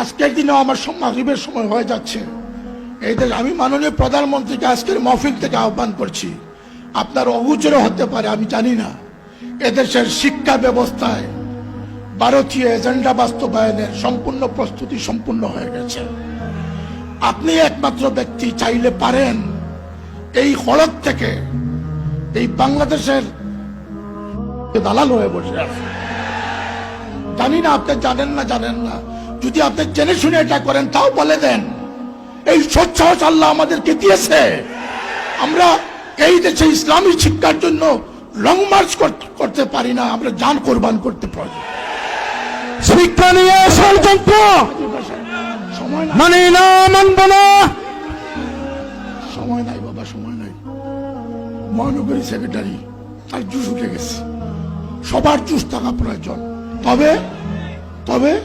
আজকের দিনেও আমার মাগরিবের সময় হয়ে যাচ্ছে। এই দেশ আমি মাননীয় প্রধানমন্ত্রীকে আজকের মহফিল থেকে আহ্বান করছি। আপনার অগুচরে হতে পারে, আমি জানি না। এদেশের শিক্ষা ব্যবস্থায় ভারতীয় এজেন্ডা বাস্তবায়নের সম্পূর্ণ প্রস্তুতি সম্পূর্ণ হয়ে গেছে। আপনি একমাত্র ব্যক্তি চাইলে পারেন এই হড়ক থেকে এই বাংলাদেশের দালাল হয়ে বসে আছে জানি না, আপনি জানেন না জানেন না। যদি আপনি জেনে শুনে এটা করেন তাও বলে দেন। এই সৎসাহস আল্লাহ আমাদেরকে দিয়েছে। আমরা এই দেশে ইসলামী শিক্ষার জন্য লং মার্চ কর- করতে পারি না আমরা জান কোরবান করতে পারি। শিক্ষা নিয়ে ষড়যন্ত্র সময় নাই। না মানব না। সময় নাই বাবা সময় নাই। মহানগরী সেক্রেটারি তার জুস উঠে গেছে। সবার জুস থাকা প্রয়োজন। তবে তবে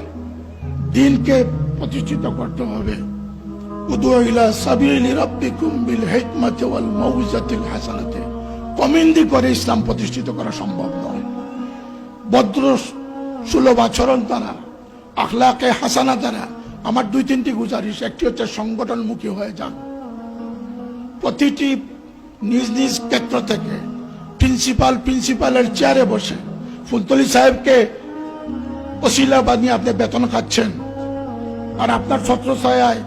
দিনকে প্রতিষ্ঠিত করতে হবে। কমিন্দি করে ইসলাম প্রতিষ্ঠিত করা সম্ভব নয়। ভদ্র সুলভ আচরণ দ্বারা, আখলাকে হাসানা দ্বারা আমার দুই তিনটি গুজারিশ, একটি হচ্ছে সংগঠনমুখী হয়ে যান। প্রতিটি নিজ নিজ ক্ষেত্র থেকে প্রিন্সিপাল প্রিন্সিপালের চেয়ারে বসে ফুলতলি সাহেবকে ওসিলা বানিয়ে আপনি বেতন খাচ্ছেন। আর আপনার ছত্র ছায়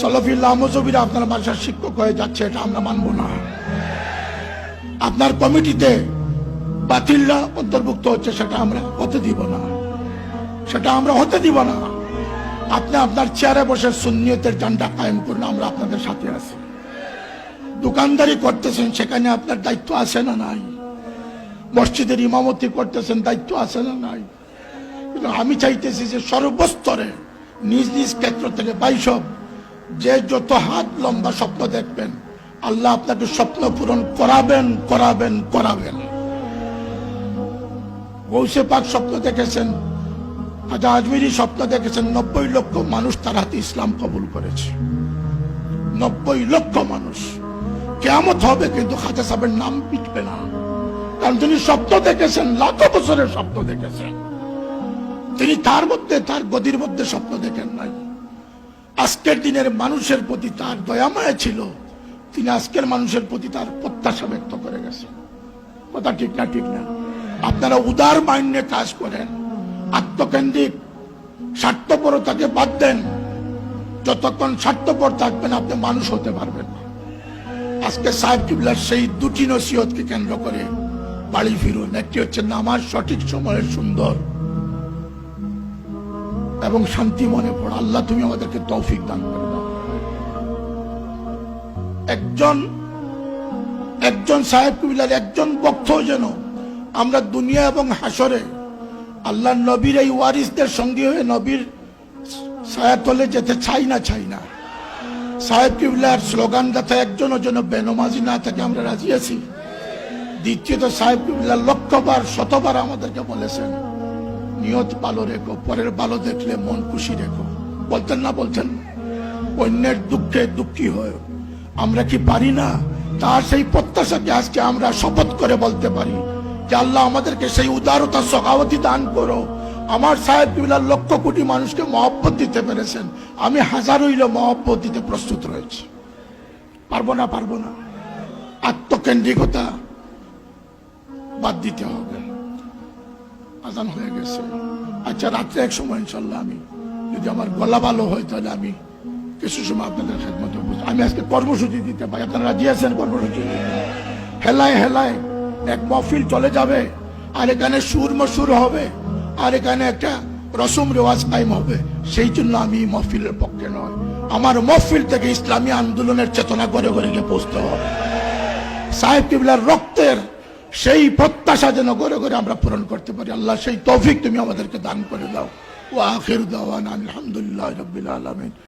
সলফিল্লাহ মজবিরা আপনার বাসার শিক্ষক হয়ে যাচ্ছে, এটা আমরা মানব না। আপনার কমিটিতে বাতিলরা অন্তর্ভুক্ত হচ্ছে, সেটা আমরা হতে দিব না। সেটা আমরা হতে দিব না। আপনি আপনার চেয়ারে বসে সুন্নিয়তের জান্ডা কায়েম করুন, আমরা আপনাদের সাথে আছি। দোকানদারি করতেছেন, সেখানে আপনার দায়িত্ব আছে না নাই? মসজিদের ইমামতি করতেছেন, দায়িত্ব আছে না নাই? আমি চাইতেছি যে সর্বস্তরে নিজ নিজ ক্ষেত্র থেকে বাইসব যে যত হাত লম্বা স্বপ্ন দেখবেন, আল্লাহ আপনাকে স্বপ্ন পূরণ করাবেন করাবেন করাবেন। গৌসে পাক স্বপ্ন দেখেছেন খাজা আজমিরি স্বপ্ন দেখেছেন, নব্বই লক্ষ মানুষ তার হাতে ইসলাম কবুল করেছে। নব্বই লক্ষ মানুষ। কেমত হবে কিন্তু খাজা সাহেবের নাম পিটবে না। কারণ তিনি স্বপ্ন দেখেছেন, লাখো বছরের স্বপ্ন দেখেছেন। তিনি তার মধ্যে, তার গদির মধ্যে স্বপ্ন দেখেন নাই। আজকের দিনের মানুষের প্রতি তার দয়াময় ছিল। তিনি আজকের মানুষের প্রতি তার প্রত্যাশা ব্যক্ত করে গেছেন। কথা ঠিক না ঠিক না? আপনারা উদার মাইন্ডে কাজ করেন, আত্মকেন্দ্রিক স্বার্থপরতাকে বাদ দেন। যতক্ষণ স্বার্থপর থাকবেন, আপনি মানুষ হতে পারবেন না। আজকে সাহেব কিবলার সেই দুটি নসিহতকে কেন্দ্র করে বাড়ি ফিরুন। একটি হচ্ছে নামাজ সঠিক সময়ের সুন্দর এবং শান্তি মনে পড়ো। আল্লাহ তুমি আমাদেরকে তৌফিক দান করে দাও। একজন একজন সাহেব কবিলার একজন বক্ষ যেন আমরা দুনিয়া এবং হাসরে আল্লাহ নবীর এই ওয়ারিসদের সঙ্গে হয়ে নবীর ছায়াতলে যেতে চাই না চাই না। সাহেব কিবলার স্লোগান যাতে একজনও যেন বেনমাজি না থাকে, আমরা রাজি আছি। দ্বিতীয়ত সাহেব কিবলা লক্ষবার, শতবার আমাদেরকে বলেছেন নিয়ত ভালো রেখো, পরের ভালো দেখলে মন খুশি রেখো। বলতেন না, বলতেন? অন্যের দুঃখে দুঃখী হয় আমরা কি পারি না? তার সেই প্রত্যাশাকে আজকে আমরা শপথ করে বলতে পারি যে আল্লাহ আমাদেরকে সেই উদারতা সকাবতী দান করো। আমার সাহেব কিবলার লক্ষ কোটি মানুষকে মহব্বত দিতে পেরেছেন। আমি হাজার হইলে মহব্বত দিতে প্রস্তুত রয়েছি। পারব না পারব না। আত্মকেন্দ্রিকতা বাদ দিতে হবে। আজান হয়ে গেছে। আচ্ছা রাত্রে এক সময় ইনশাল্লাহ আমি যদি আমার গলা ভালো হয় তাহলে আমি কিছু সময় আপনাদের খেদমত আমি আজকে কর্মসূচি দিতে পারি। আপনারা রাজি আছেন কর্মসূচি? হেলায় হেলায় এক মহফিল চলে যাবে, আর এখানে সুর মসুর হবে, আর এখানে একটা রসম রেওয়াজ কায়েম হবে। সেই জন্য আমি মহফিলের পক্ষে নয়। আমার মহফিল থেকে ইসলামী আন্দোলনের চেতনা করে করে গিয়ে পৌঁছতে হবে। সাহেব কিবলার রক্তের সেই প্রত্যাশা যেন গড়ে করে আমরা পূরণ করতে পারি। আল্লাহ সেই তৌফিক তুমি আমাদেরকে দান করে দাও। ও আখির দাওয়ান আলহামদুলিল্লাহ রবিল আলমিন।